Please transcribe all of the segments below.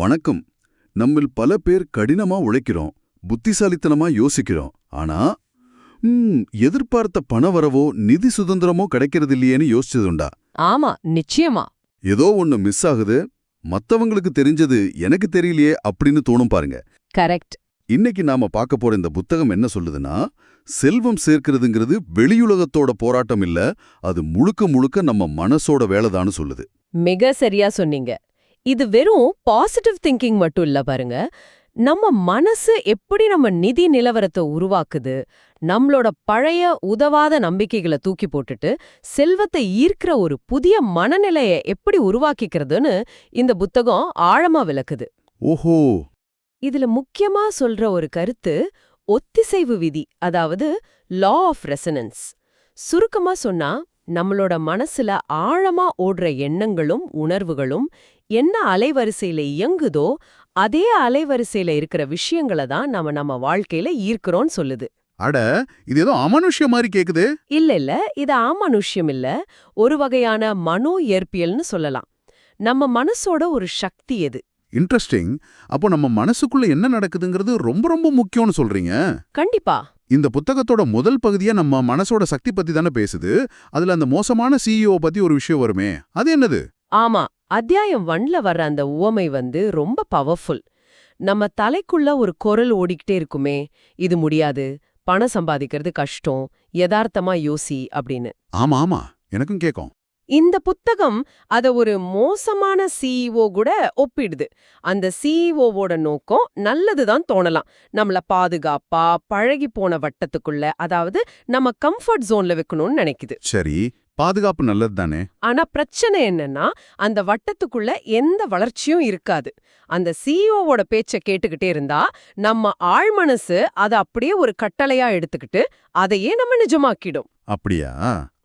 வணக்கம். நம்மில் பல பேர் கடினமா உழைக்கிறோம் புத்திசாலித்தனமா யோசிக்கிறோம். ஆனா எதிர்பார்த்த பண வரவோ நிதி சுதந்திரமோ கிடைக்கிறது இல்லையேன்னு யோசிச்சதுண்டா? ஆமா நிச்சயமா. ஏதோ ஒண்ணு மிஸ் ஆகுது. மத்தவங்களுக்கு தெரிஞ்சது எனக்கு தெரியலையே அப்படின்னு தோணும் பாருங்க. கரெக்ட். இன்னைக்கு நாம பார்க்க போற இந்த புத்தகம் என்ன சொல்லுதுன்னா செல்வம் சேர்க்கிறதுங்கிறது வெளியுலகத்தோட போராட்டம் இல்ல அது முழுக்க முழுக்க நம்ம மனசோட வேலைதான்னு சொல்லுது. மிக சரியா சொன்னீங்க. இது வெறும் பாசிட்டிவ் திங்கிங் மட்டும் இல்ல பாருங்க. நம்ம மனசு எப்படி நம்ம நிதி நிலவரத்தை உருவாக்குது நம்மளோட பழைய உதவாத நம்பிக்கைகளை தூக்கி போட்டுட்டு செல்வத்தை ஈர்க்கிற ஒரு புதிய மனநிலைய எப்படி உருவாக்கிக்கிறதுன்னு இந்த புத்தகம் ஆழமா விளக்குது. ஓஹோ! இதுல முக்கியமா சொல்ற ஒரு கருத்து ஒத்திசைவு விதி அதாவது லா ஆஃப் ரெசனன்ஸ் சுருக்கமா சொன்னா நம்மளோட மனசுல ஆழமா ஓடுற எண்ணங்களும் உணர்வுகளும் என்ன அலைவரிசையில இயங்குதோ அதே அலைவரிசையில இருக்கிற விஷயங்களை தான் நம்ம நம்ம வாழ்க்கையில ஈர்க்கிறோம்னு சொல்லுது. அட இது ஏதோ அமானுஷ்ய மாதிரி கேக்குது. இல்ல இல்ல இது ஆமானுஷ்யம் இல்ல. ஒரு வகையான மனோ இயற்பியல்னு சொல்லலாம். நம்ம மனசோட ஒரு சக்தி எது? இன்ட்ரெஸ்டிங் அப்போ நம்ம மனசுக்குள்ள என்ன நடக்குதுங்கிறது ரொம்ப ரொம்ப முக்கியம்னு சொல்றீங்க? கண்டிப்பா. இந்த புத்தகத்தோட முதல் பகுதியா நம்ம மனசோட சக்தி பத்தி தானே பேசுது. அதுல அந்த மோசமான சிஇஓ பத்தி ஒரு விஷயம் வருமே. அது என்னது? ஆமா. அத்தியாயம் ஒன்ல வர்ற அந்த உவமை வந்து ரொம்ப பவர்ஃபுல் நம்ம தலைக்குள்ள ஒரு குரல் ஓடிக்கிட்டே இருக்குமே இது முடியாது பணம் சம்பாதிக்கிறது கஷ்டம் யதார்த்தமா யோசி அப்படின்னு. ஆமா ஆமா எனக்கும் கேக்கும். இந்த புத்தகம் அத ஒரு மோசமான சிஇஓ கூட ஒப்பிடுது. அந்த சிஇஓவோட நோக்கம் நல்லதுதான் தோணலாம். நம்மள பாதுகாப்பா பழகி போன வட்டத்துக்குள்ள அதாவது நம்ம கம்ஃபர்ட் ஜோன்ல வைக்கணும்னு நினைக்குது. சரி பாதுகாப்பு நல்லது தானே ஆனா பிரச்சனை என்னன்னா அந்த வட்டத்துக்குள்ள எந்த வளர்ச்சியும் இருக்காது. அந்த சிஇஓவோட பேச்ச கேட்டுக்கிட்டே இருந்தா நம்ம ஆழ்மனசு அதை அப்படியே ஒரு கட்டளையா எடுத்துக்கிட்டு அதையே நம்ம நிஜமாக்கிடும். அப்படியா?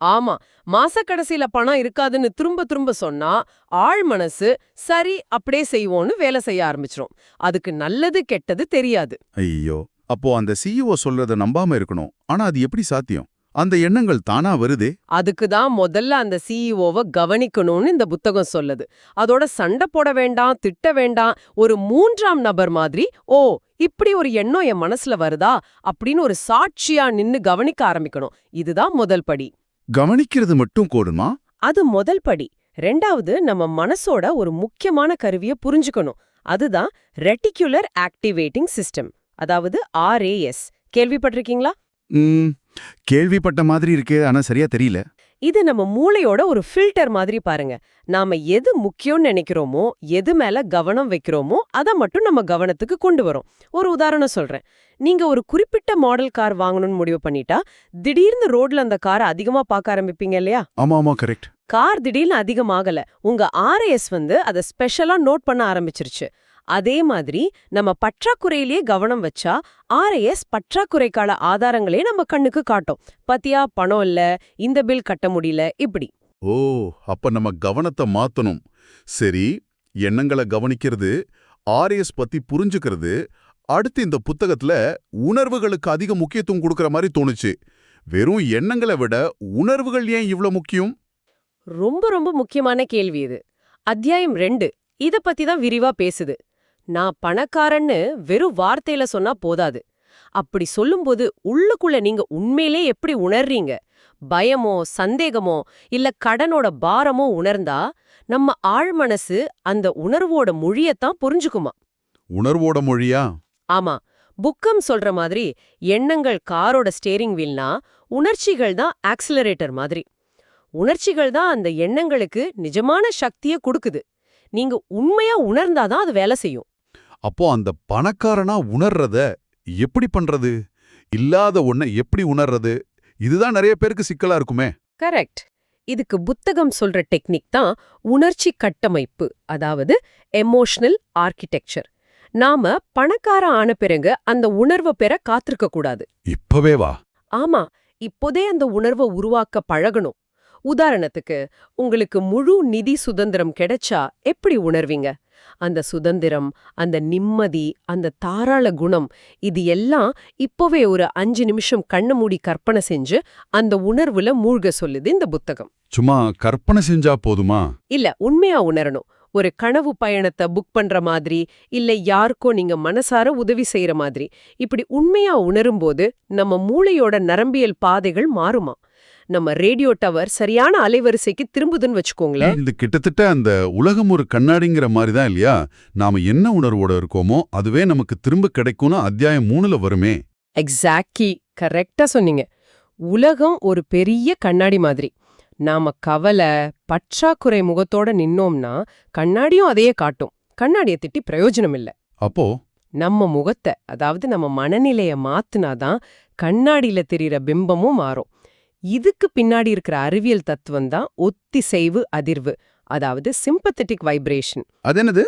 ஆமா. மாச கடைசியில பணம் இருக்காதுன்னு திரும்ப திரும்ப சொன்னா ஆழ் மனசு சரி அப்படியே செய்வோம்னு வேலை செய்ய ஆரம்பிச்சிரும். அதுக்கு நல்லது கெட்டது தெரியாது. ஐயோ. அப்போ அந்த சிஇஓ சொல்றத நம்பாம இருக்கணும். ஆனா அது எப்படி சாத்தியம்? அந்த எண்ணங்கள் தானா வருதே? அதுக்கு தான் முதல்ல அந்த சிஇஓவை கவனிக்கணும்னு இந்த புத்தகம் சொல்லுது. அதோட சண்டை போட வேண்டாம் திட்ட வேண்டாம் ஒரு மூன்றாம் நபர் மாதிரி ஓ இப்படி ஒரு எண்ணம் என் மனசுல வருதா? அப்படின்னு ஒரு சாட்சியா நின்னு கவனிக்க ஆரம்பிக்கணும். இதுதான் முதல் படி. கவனிக்கிறது மட்டும் கூடுமா அது முதல் படி. ரெண்டாவது நம்ம மனசோட ஒரு முக்கியமான கருவிய புரிஞ்சுக்கணும். அதுதான் ரெட்டிகுலர் ஆக்டிவேட்டிங் சிஸ்டம் அதாவது ஆர்ஏஎஸ் கேள்விப்பட்டிருக்கீங்களா? கேள்விப்பட்ட மாதிரி இருக்கு ஆனா சரியா தெரியல. இது நம்ம மூளையோட ஒரு ஃபில்டர் மாதிரி பாருங்க. நாம எது முக்கியம்னு நினைக்கிறோமோ எது மேல கவனம் வைக்கிறோமோ அதை மட்டும் நம்ம கவனத்துக்கு கொண்டு வரோம். ஒரு உதாரணம் சொல்றேன். நீங்க ஒரு குறிப்பிட்ட மாடல் கார் வாங்கணும்னு முடிவு பண்ணிட்டா திடீர்னு ரோட்ல அந்த காரை அதிகமா பார்க்க ஆரம்பிப்பீங்க இல்லையா? ஆமா ஆமா கரெக்ட் கார் திடீர்னு அதிகமாகல. உங்க ஆர்ஏஎஸ் வந்து அதை ஸ்பெஷலா நோட் பண்ண ஆரம்பிச்சிருச்சு. அதே மாதிரி நம்ம பற்றாக்குறையிலேயே கவனம் வச்சா ஆர்ஏஎஸ் பற்றாக்குறைக்கால ஆதாரங்களே நம்ம கண்ணுக்கு காட்டும். பத்தியா? பணம் இல்ல இந்த பில் கட்ட முடியல இப்படி. ஓ அப்ப நம்ம கவனத்தை மாத்தணும். சரி எண்ணங்களை கவனிக்கிறது ஆர்எஸ் பத்தி புரிஞ்சுக்கிறது அடுத்து இந்த புத்தகத்துல உணர்வுகளுக்கு அதிக முக்கியத்துவம் கொடுக்கற மாதிரி தோணுச்சு. வெறும் எண்ணங்களை விட உணர்வுகள் ஏன் இவ்ளோ முக்கியம்? ரொம்ப ரொம்ப முக்கியமான கேள்வி இது. அத்தியாயம் ரெண்டு. இத பத்தி தான் விரிவா பேசுது. நான் பணக்காரன்னு வெறும் வார்த்தையில சொன்னா போதாது. அப்படி சொல்லும்போது உள்ளுக்குள்ள நீங்க உண்மையிலே எப்படி உணர்றீங்க? பயமோ சந்தேகமோ இல்ல கடனோட பாரமோ உணர்ந்தா நம்ம ஆழ்மனசு அந்த உணர்வோட மொழியத்தான் புரிஞ்சுக்குமா? உணர்வோட மொழியா? ஆமா. புக்கம் சொல்ற மாதிரி எண்ணங்கள் காரோட ஸ்டேரிங் வீல்னா உணர்ச்சிகள் தான் ஆக்சிலரேட்டர் மாதிரி. உணர்ச்சிகள் தான் அந்த எண்ணங்களுக்கு நிஜமான சக்தியை கொடுக்குது. நீங்க உண்மையா உணர்ந்தாதான் அது வேலை செய்யும். அப்போ அந்த பணக்காரனா உணர்றத எப்படி பண்றது? இல்லாத ஒன்ன எப்படி உணர்றது? இதுதான் நிறைய பேருக்கு சிக்கலா இருக்குமே. கரெக்ட். இதுக்கு புத்தகம் சொல்ற டெக்னிக் தான் உணர்ச்சி கட்டமைப்பு அதாவது எமோஷனல் ஆர்கிடெக்சர் நாம பணக்கார ஆன பிறகு அந்த உணர்வை பெற காத்திருக்க கூடாது. இப்பவே வா. ஆமா இப்போதே அந்த உணர்வை உருவாக்க பழகணும். உதாரணத்துக்கு உங்களுக்கு முழு நிதி சுதந்திரம் கிடைச்சா எப்படி உணர்வீங்க? அந்த சுதந்திரம் அந்த நிம்மதி அந்த தாராள குணம் இது எல்லாம் இப்போவே ஒரு அஞ்சு நிமிஷம் கண்ணு மூடி கற்பனை செஞ்சு அந்த உணர்வுல மூழ்க சொல்லுது இந்த புத்தகம். சும்மா கற்பனை செஞ்சா போதுமா? இல்ல உண்மையா உணரணும். ஒரு கனவு பயணத்தை புக் பண்ற மாதிரி இல்ல யாருக்கோ நீங்க மனசார உதவி செய்யற மாதிரி. இப்படி உண்மையா உணரும்போது நம்ம மூளையோட நரம்பியல் பாதைகள் மாறுமா? நம்ம ரேடியோ டவர் சரியான அலைவரிசைக்கு திரும்புதுன்னு வச்சுக்கோங்களேன். இது கிட்டத்தட்ட அந்த உலகம் ஒரு கண்ணாடிங்கிற மாதிரி தான் இல்லையா? நாம என்ன உணர்வோட இருக்கோமோ அதுவே நமக்கு திரும்ப கிடைக்கும்னு அத்தியாயம் மூணுல வருமே. எக்ஸாக்ட்லி கரெக்டா சொன்னீங்க. உலகம் ஒரு பெரிய கண்ணாடி மாதிரி. நாம கவலை பற்றாக்குறை முகத்தோட நின்னோம்னா கண்ணாடியும் அதையே காட்டும். கண்ணாடியை திட்டி பிரயோஜனம் இல்ல அப்போ? நம்ம முகத்தை அதாவது நம்ம மனநிலைய மாத்துனாதான் கண்ணாடியில தெரியிற பிம்பமும் மாறும். இதுக்கு பின்னாடி இருக்கிற அறிவியல் தத்துவம் தான் ஒத்திசைவு அதிர்வு அதாவது சிம்பத்தட்டிக் வைப்ரேஷன் அது என்னது?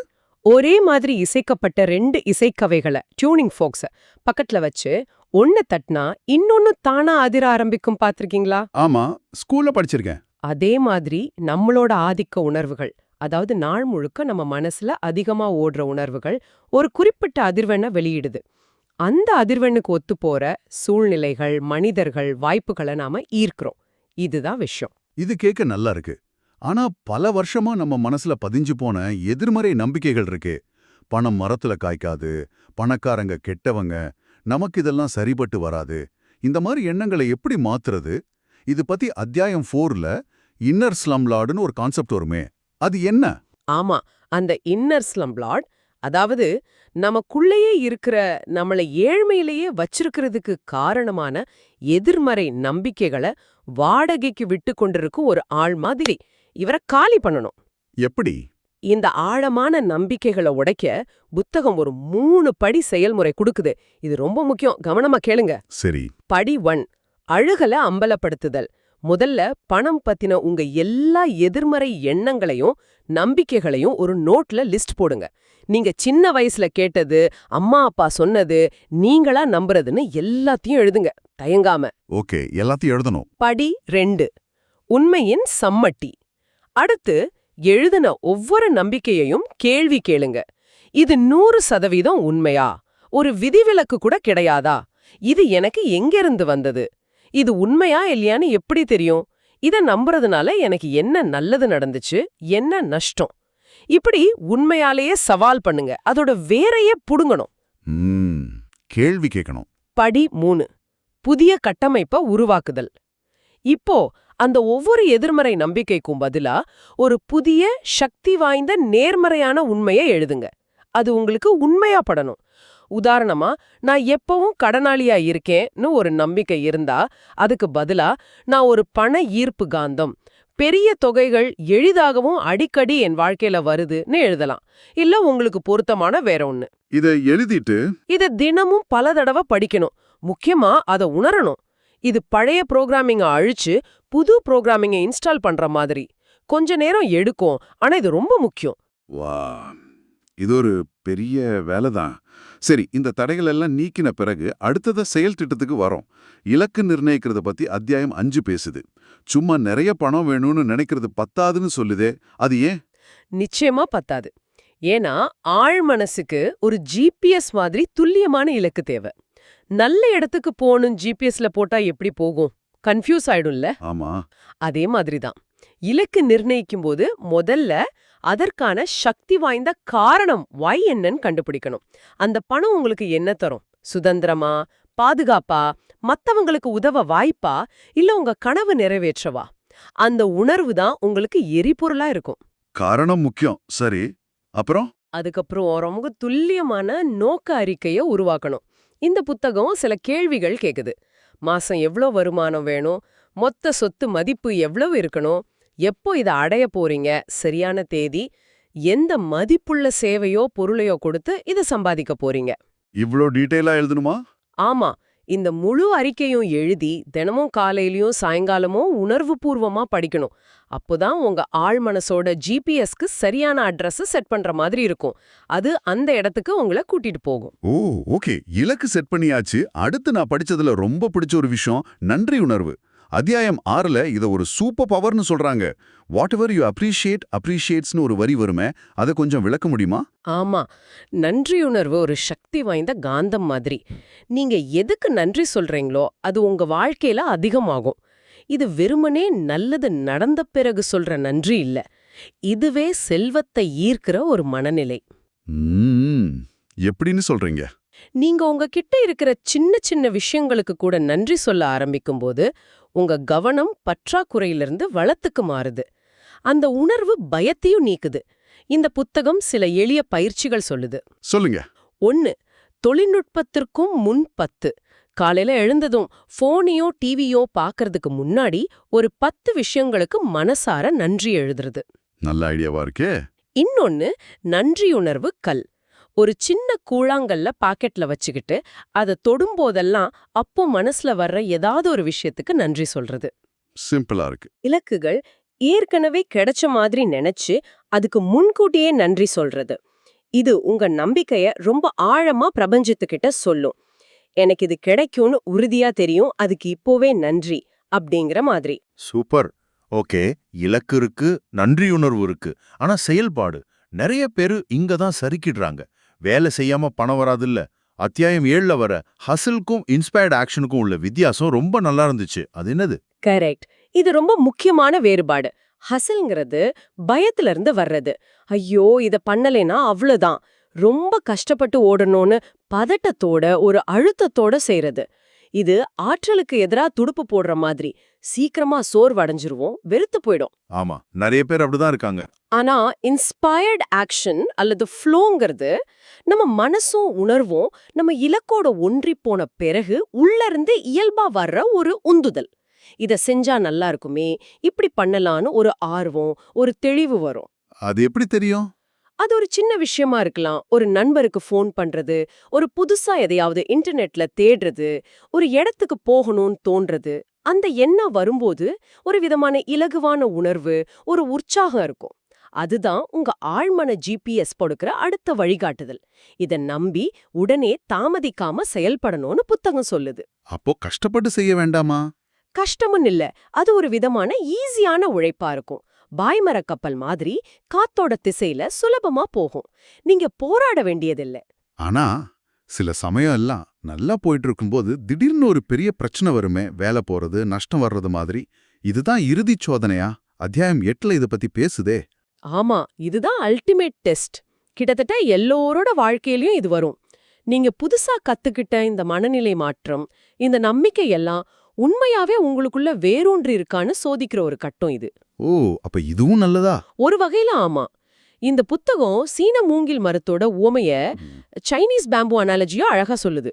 ஒரே மாதிரி இசைக்கப்பட்ட ரெண்டு இசைக்கவைகளை டியூனிங் ஃபோக்ஸ பக்கத்துல வச்சு ஒன்னு தட்டினா இன்னொன்னு தானா அதிர ஆரம்பிக்கும் பாத்திருக்கீங்களா? ஆமா ஸ்கூல்ல படிச்சிருக்கேன். அதே மாதிரி நம்மளோட ஆதிக்க உணர்வுகள் அதாவது நாள் முழுக்க நம்ம மனசுல அதிகமா ஓடுற உணர்வுகள் ஒரு குறிப்பிட்ட அதிர்வெண்ண வெளியிடுது. அந்த அதிர்வெண்ணுக்கு ஒத்து போற சூழ்நிலைகள் மனிதர்கள் வாய்ப்புகளை நாம ஈர்க்கிறோம். இதுதான் விஷயம். இது கேட்க நல்லா இருக்கு. ஆனா பல வருஷமா நம்ம மனசுல பதிஞ்சு போன எதிர்மறை நம்பிக்கைகள் இருக்கு. பணம் மரத்துல காய்க்காது பணக்காரங்க கெட்டவங்க நமக்கு இதெல்லாம் சரிபட்டு வராது. இந்த மாதிரி எண்ணங்களை எப்படி மாத்துறது? இது பத்தி அத்தியாயம் ஃபோர்ல இன்னர் ஸ்லம்லாடுன்னு ஒரு கான்செப்ட் வருமே. அது என்ன? ஆமா அந்த இன்னர் ஸ்லம்லாட் அதாவது நமக்குள்ளேயே இருக்கிற நம்மள ஏழ்மையிலேயே வச்சிருக்கிறதுக்கு காரணமான எதிர்மறை நம்பிக்கைகளை வாடகைக்கு விட்டு கொண்டிருக்கும் ஒரு ஆள் மாதிரி. இவரை காலி பண்ணணும். எப்படி? இந்த ஆழமான நம்பிக்கைகளை உடைக்க புத்தகம் ஒரு மூணு படி செயல்முறை கொடுக்குது. இது ரொம்ப முக்கியம். கவனமா கேளுங்க. சரி. படி ஒன் அழுகல அம்பலப்படுத்துதல். முதல்ல பணம் பத்தின உங்க எல்லா எதிர்மறை எண்ணங்களையும் நம்பிக்கைகளையும் ஒரு நோட்ல லிஸ்ட் போடுங்க. நீங்க சின்ன வயசுல கேட்டது அம்மா அப்பா சொன்னது நீங்களா நம்புறதுன்னு எல்லாத்தையும் எழுதுங்க. தயங்காம. ஓகே எல்லாத்தையும் எழுதணும். படி ரெண்டு. உண்மையின் சம்மட்டி. அடுத்து எழுதின ஒவ்வொரு நம்பிக்கையையும் கேள்வி கேளுங்க. இது நூறு சதவீதம் உண்மையா? ஒரு விதிவிலக்கு கூட கிடையாதா? இது எனக்கு எங்கிருந்து வந்தது? இது உண்மையா இல்லையான்னு எப்படி தெரியும்? இத நம்புறதுனால எனக்கு என்ன நல்லது நடந்துச்சு என்ன நஷ்டம்? இப்படி உண்மையாலேயே சவால் பண்ணுங்க. அதோட வேரையே புடுங்கணும். கேள்வி கேட்கணும் படி மூணு. புதிய கட்டமைப்ப உருவாக்குதல். இப்போ அந்த ஒவ்வொரு எதிர்மறை நம்பிக்கைக்கும் பதிலா ஒரு புதிய சக்தி வாய்ந்த நேர்மறையான உண்மையை எழுதுங்க. அது உங்களுக்கு உண்மையா படணும். உதாரணமா நான் எப்பவும் கடனாளியா இருக்கேன்னு ஒரு நம்பிக்கை இருந்தா அதுக்கு பதிலா நான் ஒரு பண ஈர்ப்பு காந்தம். பெரிய தொகைகள் எளிதாகவும் அடிக்கடி என் வாழ்க்கையில வருதுன்னு எழுதலாம். இல்ல உங்களுக்கு பொருத்தமான வேற ஒண்ணு. இத எழுதிட்டு இத தினமும் பல தடவை படிக்கணும். முக்கியமா அத உணரணும். இது பழைய ப்ரோக்ராமிங்கை அழிச்சு புது ப்ரோக்ராமிங்கை இன்ஸ்டால் பண்ற மாதிரி. கொஞ்ச நேரம் எடுக்கும். ஆனா இது ரொம்ப முக்கியம். வா இது ஒரு பெரிய வேலை தான் சரி இந்த தடைகள் எல்லாம் நீக்கின பிறகு அடுத்தத செயல் திட்டத்துக்கு வரோம். இலக்கு நிர்ணயிக்கிறத பத்தி அத்தியாயம் அஞ்சு பேசுது. சும்மா நிறைய பணம் வேணும்னு நினைக்கிறது பத்தாதுன்னு சொல்லுதே அது ஏன்? நிச்சயமா பத்தாது. ஏன்னா ஆழ் மனசுக்கு ஒரு ஜிபிஎஸ் மாதிரி துல்லியமான இலக்கு தேவை. நல்ல இடத்துக்கு போகணும் ஜிபிஎஸ்ல போட்டா எப்படி போகும்? கன்ஃபியூஸ் ஆயிடும்ல? ஆமா. அதே மாதிரி தான் இலக்கு நிர்ணயிக்கும் போது முதல்ல அதற்கான சக்தி வாய்ந்த காரணம் வை என்னன்னு கண்டுபிடிக்கணும். அந்த பணம் உங்களுக்கு என்ன தரும்? சுதந்திரமா? பாதுகாப்பா? மத்தவங்களுக்கு உதவ வாய்ப்பா? இல்ல உங்க கனவு நிறைவேற்றவா? அந்த உணர்வு தான் உங்களுக்கு எரிபொருளா இருக்கும். காரணம் முக்கியம். சரி அப்புறம்? அதுக்கப்புறம் ரொம்ப துல்லியமான நோக்க அறிக்கைய உருவாக்கணும். இந்த புத்தகம் சில கேள்விகள் கேக்குது. மாசம் எவ்ளோ வருமானம் வேணும்? மொத்த சொத்து மதிப்பு எவ்வளவு இருக்கணும்? எப்போ இதை அடைய போறீங்க? சரியான தேதி எந்த மதிப்புள்ள சேவையோ பொருளையோ கொடுத்து இதை சம்பாதிக்க போறீங்க. இவ்ளோ டீட்டெயிலா எழுதணுமா? ஆமா. இந்த முழு அறிக்கையும் எழுதி தினமும் காலையிலயும் சாயங்காலமும் உணர்வுபூர்வமா படிக்கணும். அப்போதான் உங்க ஆழ் மனசோட ஜிபிஎஸ்க்கு சரியான அட்ரஸ் செட் பண்ற மாதிரி இருக்கும். அது அந்த இடத்துக்கு உங்களை கூட்டிட்டு போகும். ஓ ஓகே. இலக்கு செட் பண்ணியாச்சு. அடுத்து நான் படிச்சதுல ரொம்ப பிடிச்ச ஒரு விஷயம் நன்றி உணர்வு. அத்தியாயம் ஆறுல இத ஒரு சூப்பர் பவர்னு சொல்றாங்க. வாட் எவர் யூ அப்ரிஷியேட் அப்ரிஷியேட்ஸ்னு ஒரு வரி வருமே அதை கொஞ்சம் விளக்க முடியுமா? ஆமா. நன்றியுணர்வு ஒரு சக்தி வாய்ந்த காந்தம் மாதிரி. நீங்க எதுக்கு நன்றி சொல்றீங்களோ அது உங்க வாழ்க்கையில அதிகமாகும். இது வெறுமனே நல்லது நடந்த பிறகு சொல்ற நன்றி இல்ல. இதுவே செல்வத்தை ஈர்க்கிற ஒரு மனநிலை. எப்படின்னு சொல்றீங்க? நீங்க உங்ககிட்ட இருக்கிற சின்ன சின்ன விஷயங்களுக்கு கூட நன்றி சொல்ல ஆரம்பிக்கும்போது உங்க கவனம் பற்றாக்குறையிலிருந்து வளத்துக்கு மாறுது. அந்த உணர்வு பயத்தையும் நீக்குது. இந்த புத்தகம் சில எளிய பயிற்சிகள் சொல்லுது. சொல்லுங்க. ஒன்னு தொழில்நுட்பத்திற்கும் முன் பத்து. காலையில எழுந்ததும் ஃபோனையோ டிவியோ பார்க்கறதுக்கு முன்னாடி ஒரு பத்து விஷயங்களுக்கு மனசார நன்றி எழுதுறது. நல்ல ஐடியாவா இருக்கே. இன்னொன்னு நன்றியுணர்வு கல். ஒரு சின்ன கூழாங்கல்ல பாக்கெட்ல வச்சுக்கிட்டு அதை தொடும்போதெல்லாம் அப்போ மனசுல வர்ற ஏதாவது ஒரு விஷயத்துக்கு நன்றி சொல்றது. சிம்பிளா இருக்கு. இலக்குகள் ஏற்கனவே கிடைச்ச மாதிரி நினைச்சு அதுக்கு முன்கூட்டியே நன்றி சொல்றது. இது உங்க நம்பிக்கைய ரொம்ப ஆழமா பிரபஞ்சத்துக்கிட்ட சொல்லும். எனக்கு இது கிடைக்கும்னு உறுதியா தெரியும் அதுக்கு இப்போவே நன்றி அப்படிங்கிற மாதிரி. சூப்பர். ஓகே இலக்கு இருக்கு நன்றியுணர்வு இருக்கு. ஆனா செயல்பாடு. நிறைய பேரு இங்க தான் சறுக்கிடுறாங்க. வேலை செய்யாம பணம் வராதுல்ல. அத்தியாயம் ஏழுல வர ஹசில்க்கும் இன்ஸ்பயர்ட் ஆக்ஷனுக்கும் உள்ள வித்தியாசம் ரொம்ப நல்லா இருந்துச்சு. அது என்னது? கரெக்ட். இது ரொம்ப முக்கியமான வேறுபாடு. ஹசல்ங்கிறது பயத்துல இருந்து வர்றது. ஐயோ இத பண்ணலைனா அவ்வளவுதான் ரொம்ப கஷ்டப்பட்டு ஓடணும்னு பதட்டத்தோட ஒரு அழுத்தத்தோட செய்யறது இது ஆற்றலுக்கு எதிரா துடுப்பு போடுற மாதிரி. சீக்கிரமா சோர்வடைஞ்சிருவோம் வெறுத்து போயிடும். ஆமா நிறைய பேர் அப்படிதான் இருக்காங்க. ஆனா இன்ஸ்பயர்ட் ஆக்ஷன் அல்லது ஃப்ளோங்கிறது நம்ம மனசும் உணர்வும் நம்ம இலக்கோட ஒன்றி போன பிறகு உள்ள இருந்து இயல்பா வர்ற ஒரு உந்துதல். இத செஞ்சா நல்லா இருக்குமே இப்படி பண்ணலான்னு ஒரு ஆர்வம் ஒரு தெளிவு வரும். அது எப்படி தெரியும்? அது ஒரு சின்ன விஷயமா இருக்கலாம். ஒரு நண்பருக்கு ஃபோன் பண்றது ஒரு புதுசா எதையாவது இன்டர்நெட்ல தேடுறது ஒரு இடத்துக்கு போகணும்னு தோன்றது. அந்த எண்ணம் வரும்போது ஒரு விதமான இலகுவான உணர்வு ஒரு உற்சாகம் இருக்கும். அதுதான் உங்க ஆழ்மன ஜிபிஎஸ் கொடுக்கிற அடுத்த வழிகாட்டுதல். இத நம்பி உடனே தாமதிக்காம செயல்படணும்னு புத்தகம் சொல்லுது. அப்போ கஷ்டப்பட்டு செய்ய வேண்டாமா? கஷ்டமும் இல்ல. அது ஒரு விதமான ஈஸியான உழைப்பா இருக்கும். பாய்மர கப்பல் மாதிரி காத்தோட திசையில சுலபமா போகும். நீங்க போராட வேண்டியதில்ல. ஆனா சில சமயம் எல்லாம் நல்லா போயிட்டு இருக்கும்போது திடீர்னு ஒரு பெரிய பிரச்சனை வருமே வேலை போறது நஷ்டம் வர்றது மாதிரி. இதுதான் இறுதி சோதனையா? அத்தியாயம் எட்டுல இத பத்தி பேசுதே. ஆமா இதுதான் அல்டிமேட் டெஸ்ட். கிட்டத்தட்ட எல்லோரோட வாழ்க்கையிலயும் இது வரும். நீங்க புதுசா கத்துக்கிட்ட இந்த மனநிலை மாற்றம் இந்த நம்பிக்கை எல்லாம் உண்மையாவே உங்களுக்குள்ள வேரூன்றி இருக்கான்னு சோதிக்கிற ஒரு கட்டம் இது. ஓ அப்ப இதுவும் நல்லதா? ஒரு வகையில ஆமா. இந்த புத்தகம் சீன மூங்கில் மரத்தோட உவமைய சைனீஸ் பேம்பு அனாலஜியோ அழகா சொல்லுது.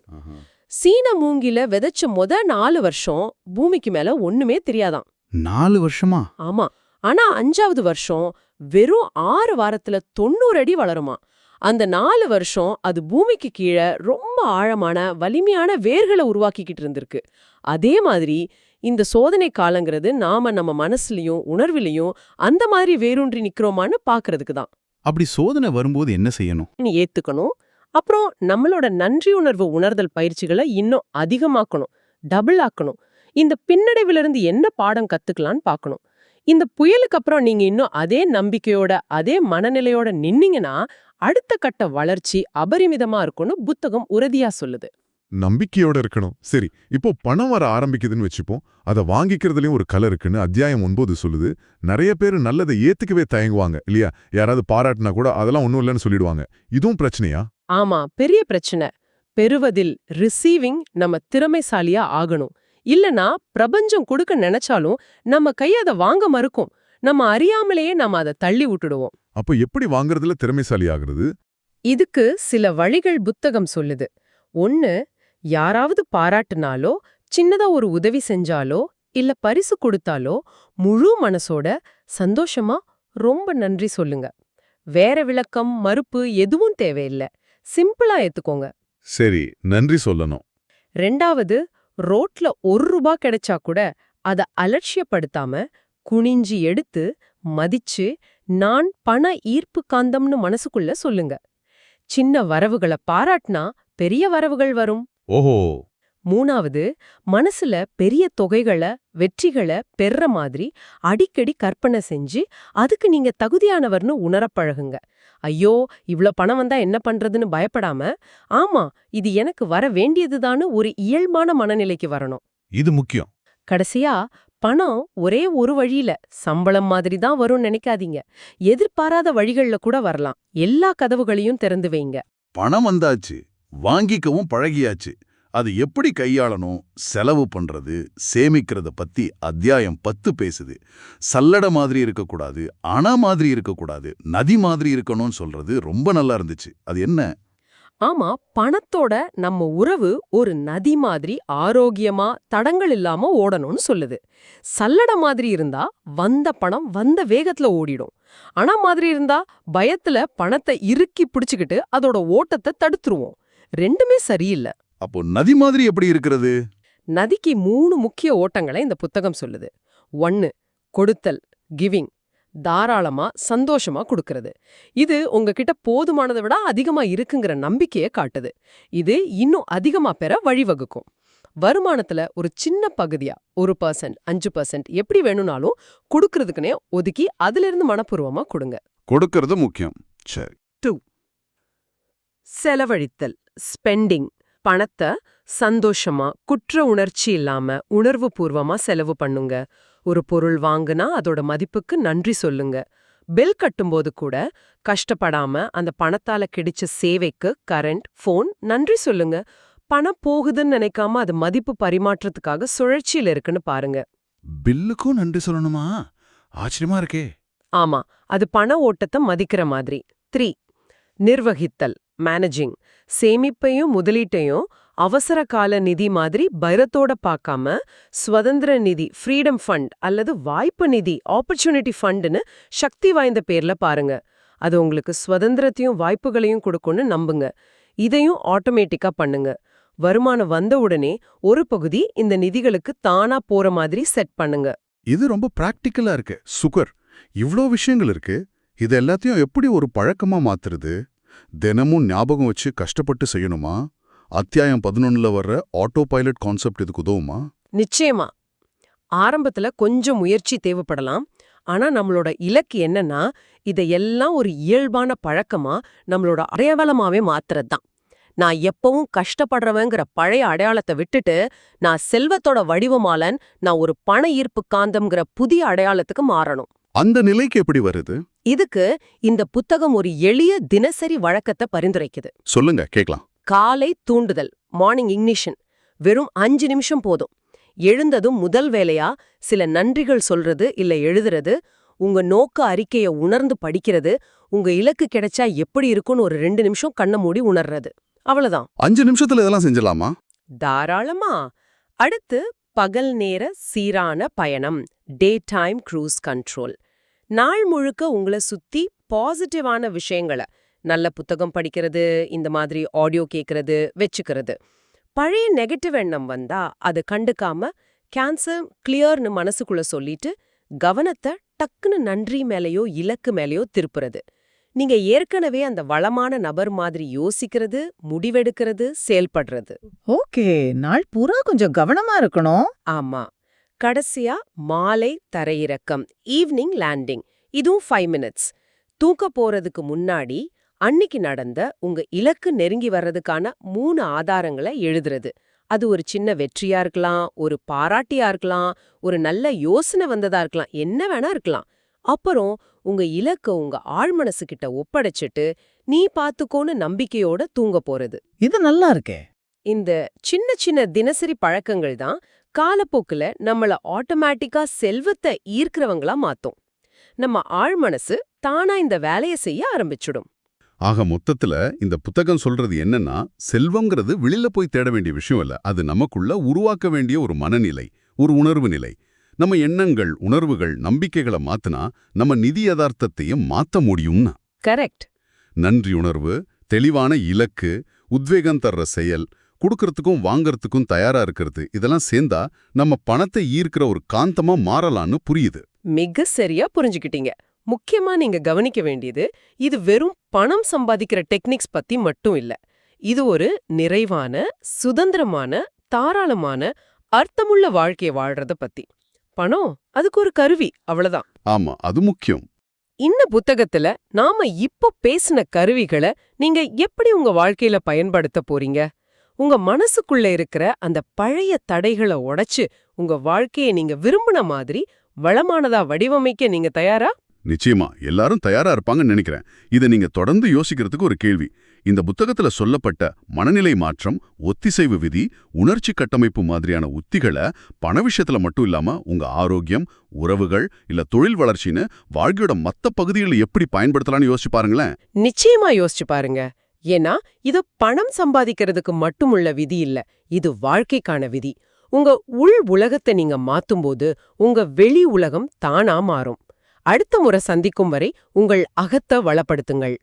சீன மூங்கில விதைச்ச முத நாலு வருஷம் பூமிக்கு மேல ஒண்ணுமே தெரியாதாம் நாலு வருஷமா? ஆமா. ஆனா அஞ்சாவது வருஷம் வெறும் ஆறு வாரத்துல தொண்ணூறு அடி வளருமா. அந்த நாலு வருஷம் அது பூமிக்கு கீழே ரொம்ப ஆழமான வலிமையான வேர்களை உருவாக்கிக்கிட்டு இருந்திருக்கு. அதே மாதிரி இந்த சோதனை காலங்கிறது நாம நம்ம மனசுலயும் உணர்விலையும் அந்த மாதிரி வேரூன்றி நிக்கிறோமான்னு பாக்குறதுக்கு தான். அப்படி சோதனை வரும்போது என்ன செய்யணும்? நீ ஏத்துக்கணும். அப்புறம் நம்மளோட நன்றியுணர்வு உணர்தல் பயிற்சிகளை இன்னும் அதிகமாக்கணும். டபுள் ஆக்கணும். இந்த பின்னடைவிலிருந்து என்ன பாடம் கத்துக்கலான்னு பார்க்கணும் இந்த புயலுக்கு அப்புறம் நீங்க இன்னும் அதே நம்பிக்கையோட அதே மனநிலையோட நின்னீங்கன்னா அடுத்த கட்ட வளர்ச்சி அபரிமிதமா இருக்கும்னு புத்தகம் உறுதியா சொல்லுது. நம்பிக்கையோட இருக்கணும். சரி இப்போ பணம் வர ஆரம்பிக்குதுன்னு வச்சுப்போம். அதை வாங்கிக்கிறதுலயும் ஒரு கலை இருக்குன்னு அத்தியாயம் ஒன்பது சொல்லுது. நிறைய பேர் நல்லதை ஏத்துக்கவே தயங்குவாங்க இல்லையா? யாராவது பாராட்டினா கூட அதெல்லாம் ஒண்ணும் இல்லைன்னு சொல்லிடுவாங்க. இதுவும் பிரச்சனையா? ஆமா பெரிய பிரச்சனை. பெறுவதில் ரிசீவிங் நம்ம திறமைசாலியா ஆகணும். இல்லனா பிரபஞ்சம் கொடுக்க நினைச்சாலும் நம்ம கை அதை வாங்க மறுக்கும். நம்ம அறியாமலேயே நம்ம அதை தள்ளி விட்டுடுவோம். அப்போ எப்படி வாங்குறதுல திறமைசாலி ஆகுறது இதுக்கு சில வழிகள் புத்தகம் சொல்லுது. ஒன்னு யாராவது பாராட்டுனாலோ சின்னதா ஒரு உதவி செஞ்சாலோ இல்ல பரிசு கொடுத்தாலோ முழு மனசோட சந்தோஷமா ரொம்ப நன்றி சொல்லுங்க. வேற விளக்கம் மறுப்பு எதுவும் தேவையில்ல. சிம்பிளா ஏத்துக்கோங்க. சரி நன்றி சொல்லணும். ரெண்டாவது ரோட்ல ஒரு ரூபா கிடைச்சா கூட அத அலட்சியப்படுத்தாம குனிஞ்சி எடுத்து மதிச்சு நான் பண ஈர்ப்பு காந்தம்னு மனசுக்குள்ள சொல்லுங்க. சின்ன வரவுகளை பாராட்டினா பெரிய வரவுகள் வரும். ஓஹோ. மூணாவது மனசுல பெரிய தொகைகளை வெற்றிகளை பெர்ற மாதிரி அடிக்கடி கற்பனை செஞ்சு அதுக்கு நீங்க தகுதியானவர்னு உணரப் பழகுங்க. ஐயோ இவ்ளோ பணம் வந்தா என்ன பண்றதுன்னு பயப்படாம ஆமா இது எனக்கு வர வேண்டியதுதான்னு ஒரு இயல்பான மனநிலைக்கு வரணும். இது முக்கியம். கடைசியா பணம் ஒரே ஒரு வழியில சம்பளம் மாதிரி தான் வரும்னு நினைக்காதீங்க. எதிர்பாராத வழிகள்ல கூட வரலாம். எல்லா கதவுகளையும் திறந்து வைங்க. பணம் வந்தாச்சு. வாங்கிக்கவும் பழகியாச்சு. அது எப்படி கையாளணும் செலவு பண்றது சேமிக்கிறத பத்தி அத்தியாயம் பத்து பேசுது. சல்லடை மாதிரி இருக்கக்கூடாது அணை மாதிரி இருக்கக்கூடாது நதி மாதிரி இருக்கணும்னு சொல்றது ரொம்ப நல்லா இருந்துச்சு. அது என்ன? ஆமா பணத்தோட நம்ம உறவு ஒரு நதி மாதிரி ஆரோக்கியமா தடங்கள் இல்லாம ஓடணும்னு சொல்லுது. சல்லடை மாதிரி இருந்தா வந்த பணம் வந்த வேகத்துல ஓடிடும். அணா மாதிரி இருந்தா பயத்துல பணத்தை இறுக்கி பிடிச்சுக்கிட்டு அதோட ஓட்டத்தை தடுத்துருவோம். ரெண்டுமே சரியில்லை. அப்போ நதி மாதிரி எப்படி இருக்கிறது? நதிக்கு மூணு முக்கிய ஓட்டங்களை இந்த புத்தகம் சொல்லுது. ஒன்னு கொடுத்தல் கிவிங் தாராளமா சந்தோஷமா கொடுக்கறது. இது உங்ககிட்ட போதுமானதை விட அதிகமா இருக்குங்கிற நம்பிக்கையை காட்டுது. இது இன்னும் அதிகமா பெற வழிவகுக்கும். வருமானத்துல ஒரு சின்ன பகுதியா ஒரு பர்சன்ட் அஞ்சு பர்சன்ட் எப்படி வேணும்னாலும் கொடுக்கறதுக்குனே ஒதுக்கி அதுல இருந்து மனப்பூர்வமா கொடுங்க. கொடுக்கறது முக்கியம். சரி. செலவழித்தல் ஸ்பெண்டிங் பணத்தை சந்தோஷமா குற்ற உணர்ச்சி இல்லாம உணர்வு பூர்வமா செலவு பண்ணுங்க. ஒரு பொருள் வாங்குனா அதோட மதிப்புக்கு நன்றி சொல்லுங்க. பில் கட்டும்போது கூட கஷ்டப்படாம அந்த பணத்தால கிடைச்ச சேவைக்கு கரண்ட் ஃபோன் நன்றி சொல்லுங்க. பணம் போகுதுன்னு நினைக்காம அது மதிப்பு பரிமாற்றத்துக்காக சுழற்சியில இருக்குன்னு பாருங்க. பில்லுக்கும் நன்றி சொல்லணுமா? ஆச்சரியமா இருக்கே. ஆமா அது பண ஓட்டத்தை மதிக்கிற மாதிரி. த்ரீ நிர்வகித்தல் மேனேஜிங் சேமிப்பையும் முதலீட்டையும் அவசர கால நிதி மாதிரி பைரத்தோட பார்க்காம சுதந்திர நிதி ஃப்ரீடம் ஃபண்ட் அல்லது வாய்ப்பு நிதி ஆப்பர்ச்சுனிட்டி ஃபண்டுன்னு சக்தி வாய்ந்த பேர்ல பாருங்க. அது உங்களுக்கு சுதந்திரத்தையும் வாய்ப்புகளையும் கொடுக்கும்னு நம்புங்க. இதையும் ஆட்டோமேட்டிக்கா பண்ணுங்க. வருமானம் வந்த உடனே ஒரு பகுதி இந்த நிதிகளுக்கு தானா போற மாதிரி செட் பண்ணுங்க. இது ரொம்ப பிராக்டிக்கலா இருக்கு. சுகர் இவ்ளோ விஷயங்கள் இருக்கு. இது எல்லாத்தையும் எப்படி ஒரு பழக்கமா மாத்துறது? தினமும் ஞாபகம் வச்சு கஷ்டப்பட்டு செய்யணுமா? அத்தியாயம் பதினொன்னுல வர்ற ஆட்டோ பைலட் கான்செப்ட் இதுக்கு உதவுமா? நிச்சயமா. ஆரம்பத்துல கொஞ்சம் முயற்சி தேவைப்படலாம். ஆனா நம்மளோட இலக்கு என்னன்னா இதையெல்லாம் ஒரு இயல்பான பழக்கமா நம்மளோட அடையாளமாவே மாத்துறது தான் நான் எப்பவும் கஷ்டப்படுறவங்கிற பழைய அடையாளத்தை விட்டுட்டு நான் செல்வத்தோட வடிவமாலன் நான் ஒரு பண ஈர்ப்பு காந்தம்ங்கிற புதிய அடையாளத்துக்கு மாறணும். அந்த நிலைக்கு எப்படி வருது? இதுக்கு இந்த புத்தகம் ஒரு எளிய தினசரி வழக்கத்தை பரிந்துரைக்குது. சொல்லுங்க கேக்கலாம் காலை தூண்டுதல் மார்னிங் இக்னிஷன் வெறும் அஞ்சு நிமிஷம் போதும். எழுந்ததும் முதல் வேலையா? சில நன்றிகள் சொல்றது இல்ல எழுதுறது? உங்க நோக்க அறிக்கைய உணர்ந்து படிக்கிறது? உங்க இலக்கு கிடைச்சா எப்படி இருக்கும்னு ஒரு ரெண்டு நிமிஷம் கண்ண மூடி உணர்றது. அவ்வளவுதான். அஞ்சு நிமிஷத்துல இதெல்லாம் செஞ்சலாமா தாராளமா. அடுத்து பகல் நேர சீரான பயணம் டே டைம் க்ரூஸ் கண்ட்ரோல் நாள் முழுக்க உங்களை சுத்தி பாசிட்டிவான விஷயங்களை நல்ல புத்தகம் படிக்கிறது இந்த மாதிரி ஆடியோ கேட்கறது வச்சுக்கிறது. பழைய நெகட்டிவ் எண்ணம் வந்தா அதை கண்டுக்காம கேன்சர் கிளியர்னு மனசுக்குள்ள சொல்லிட்டு கவனத்தை டக்குன்னு நன்றி மேலேயோ இலக்கு மேலேயோ திருப்புறது. நீங்க ஏற்கனவே அந்த வளமான நபர் மாதிரி யோசிக்கிறது முடிவெடுக்கிறது செயல்படுறது. ஓகே நாள் பூரா கொஞ்சம் கவனமா இருக்கணும். ஆமா. கடைசியா மாலை தரையிறக்கம் ஈவினிங் லேண்டிங் இதுவும் ஃபைவ் மினிட்ஸ் தூக்க போறதுக்கு முன்னாடி அன்னிக்கு நடந்த உங்க இலக்கு நெருங்கி வர்றதுக்கான மூணு ஆதாரங்களை எழுதுறது. அது ஒரு சின்ன வெற்றியா இருக்கலாம் ஒரு பாராட்டியா இருக்கலாம் ஒரு நல்ல யோசனை வந்ததா இருக்கலாம் என்ன வேணா இருக்கலாம். அப்புறம் உங்க இலக்க உங்க ஆழ்மனசு கிட்ட ஒப்படைச்சிட்டு நீ பாத்துக்கோன்னு நம்பிக்கையோட தூங்க போறது. இது நல்லா இருக்கே. இந்த சின்ன சின்ன தினசரி பழக்கங்கள் தான் காலப்போக்குல நம்மள ஆட்டோமேட்டிக்கா செல்வத்தை ஈர்க்கிறவங்களா மாத்தும். நம்ம ஆழ்மனசு தானா இந்த வேலைய செய்ய ஆரம்பிச்சிடும். ஆக மொத்தத்துல இந்த புத்தகம் சொல்றது என்னன்னா செல்வம்ங்கிறது வெளியில போய் தேட வேண்டிய விஷயம் இல்ல அது நமக்குள்ள உருவாக்க வேண்டிய ஒரு மனநிலை ஒரு உணர்வு நிலை. நம்ம எண்ணங்கள் உணர்வுகள் நம்பிக்கைகளை மாத்துனா நம்ம நிதி யதார்த்தத்தையும் மாத்த முடியும்னா. கரெக்ட் நன்றி உணர்வு தெளிவான இலக்கு உத்வேகம் தர்ற செயல் கொடுக்கறதுக்கும் வாங்கறதுக்கும் தயாரா இருக்கிறது. இதெல்லாம் சேர்ந்தா நம்ம பணத்தை ஈர்க்கிற ஒரு காந்தமா மாறலான்னு புரியுது. மிக சரியா புரிஞ்சுக்கிட்டீங்க. முக்கியமா நீங்க கவனிக்க வேண்டியது இது வெறும் பணம் சம்பாதிக்கிற டெக்னிக்ஸ் பத்தி மட்டும் இல்ல. இது ஒரு நிறைவான சுதந்திரமான தாராளமான அர்த்தமுள்ள வாழ்க்கைய வாழ்றத பத்தி. பணம் அதுக்கு ஒரு கருவி அவ்வளவுதான். ஆமா அது முக்கியம். இந்த புத்தகத்துல நாம இப்போ பேசின கருவிகளை நீங்க எப்படி உங்க வாழ்க்கையில பயன்படுத்த போறீங்க? உங்க மனசுக்குள்ள இருக்கிற அந்த பழைய தடைகளை உடைச்சு உங்க வாழ்க்கையை நீங்க விரும்பின மாதிரி வளமானதா வடிவமைக்க நீங்க தயாரா? நிச்சயமா. எல்லாரும் தயாரா இருப்பாங்கன்னு நினைக்கிறேன். இதை நீங்க தொடர்ந்து யோசிக்கிறதுக்கு ஒரு கேள்வி. இந்த புத்தகத்துல சொல்லப்பட்ட மனநிலை மாற்றம் ஒத்திசைவு விதி உணர்ச்சி கட்டமைப்பு மாதிரியான உத்திகளை பண விஷயத்துல மட்டும் இல்லாம உங்க ஆரோக்கியம் உறவுகள் இல்ல தொழில் வளர்ச்சின்னு வாழ்க்கையோட மத்த பகுதிகளில் எப்படி பயன்படுத்தலாம்னு யோசிச்சு பாருங்களேன். நிச்சயமா யோசிச்சு பாருங்க. ஏன்னா இது பணம் சம்பாதிக்கிறதுக்கு மட்டுமுள்ள விதி இல்ல. இது வாழ்க்கைக்கான விதி. உங்க உள் உலகத்தை நீங்க மாத்தும்போது உங்க வெளி உலகம் தானா மாறும். அடுத்த முறை சந்திக்கும் வரை உங்கள் அகத்தை வளப்படுத்துங்கள்.